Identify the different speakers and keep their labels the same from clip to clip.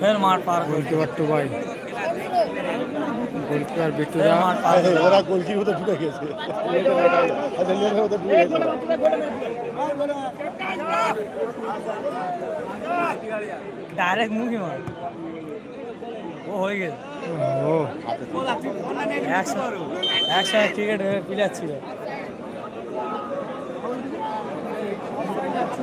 Speaker 1: ফের মার পার
Speaker 2: goalkeeper Tubai goalkeeper
Speaker 1: ফের
Speaker 2: বিটুরা
Speaker 1: মার পার
Speaker 3: ওরা গোলকির মতো ঢুকে গেছে। আচ্ছা ঢুকে
Speaker 1: ডাইরেক্ট মুখে মার। ও হয়ে গেছে
Speaker 2: ও।
Speaker 1: একশো একসাথে ক্রিকেট প্লেয়ার ছিল।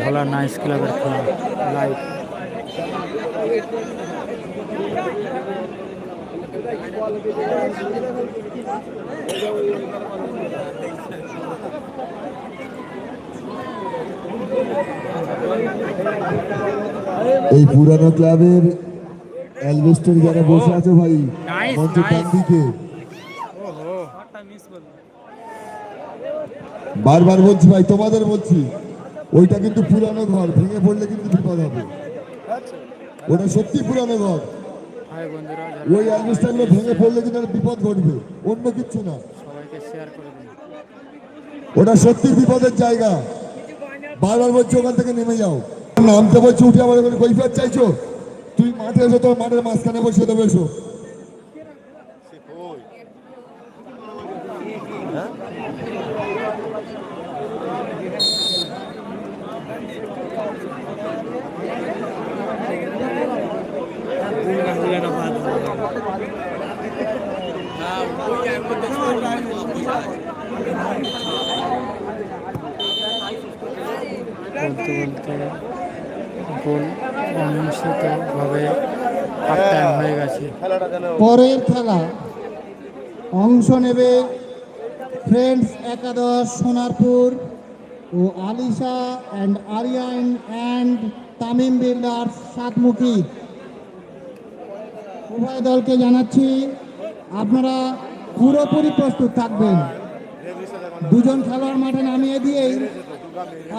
Speaker 2: ভোলা নাইস ক্লাবের খেলা লাইভ
Speaker 4: এই পুরানো ক্লাবের অ্যালভেস্টার যারা বসে আছে ভাই মঞ্চের ডান দিকে
Speaker 1: করল
Speaker 4: বারবার বলছি ভাই তোমাদের বলছি ওইটা কিন্তু পুরানো ঘর ভেঙে পড়লে কিন্তু বিপদ হবে। ওটা সত্যি পুরানো ঘর। ওই অ্যালভেস্টার ভেঙে পড়লে কিন্তু বিপদ ঘটবে অন্য কিচ্ছু না। ওটা সত্যি বিপদের জায়গা। বারবার বলছি ওখান থেকে নেমে যাও। নামতে বলছি উঠে আমার কৈফিয়ত চাইছো? তুই মাঠে এসো তোর মাঠের মাঝখানে বসে দেবে এসো।
Speaker 2: বলতে বলতে গোল হয়ে গেছে।
Speaker 5: পরের খেলা অংশ নেবে ফ্রেন্ডস একাদশ সোনারপুর ও Alisha and Aryan and Tamim builder Satmukhi. উভয় দলকে জানাচ্ছি, আপনারা পুরোপুরি প্রস্তুত থাকবেন। দুজন খেলোয়াড় মাঠে নামিয়ে দিয়েই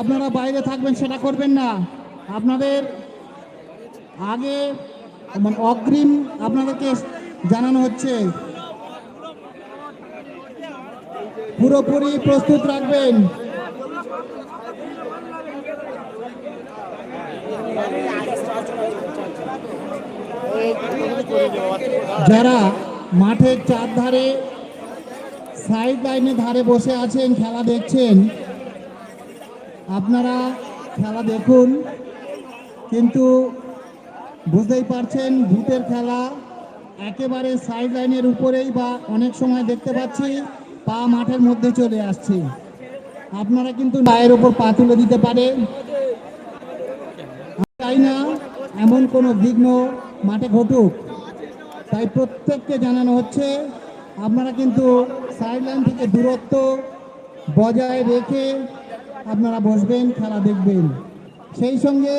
Speaker 5: আপনারা বাইরে থাকবেন, সেটা করবেন না। আপনাদের আগে মানে অগ্রিম আপনাদেরকে জানানো হচ্ছে। পুরোপুরি প্রস্তুত রাখবেন। যারা মাঠের চারধারে সাইড লাইনের ধারে বসে আছেন, খেলা দেখছেন, আপনারা খেলা দেখুন। কিন্তু বুঝতেই পারছেন, ভূতের খেলা একেবারে সাইড লাইনের উপরেই বা অনেক সময় দেখতে পাচ্ছি, পা মাঠের মধ্যে চলে আসছে। আপনারা কিন্তু পায়ের ওপর পা তুলে দিতে পারে চাই না এমন কোনো বিঘ্ন মাঠে ঘটুক। তাই প্রত্যেককে জানানো হচ্ছে, আপনারা কিন্তু সাইড লাইন থেকে দূরত্ব বজায় রেখে আপনারা বসবেন, খেলা দেখবেন। সেই সঙ্গে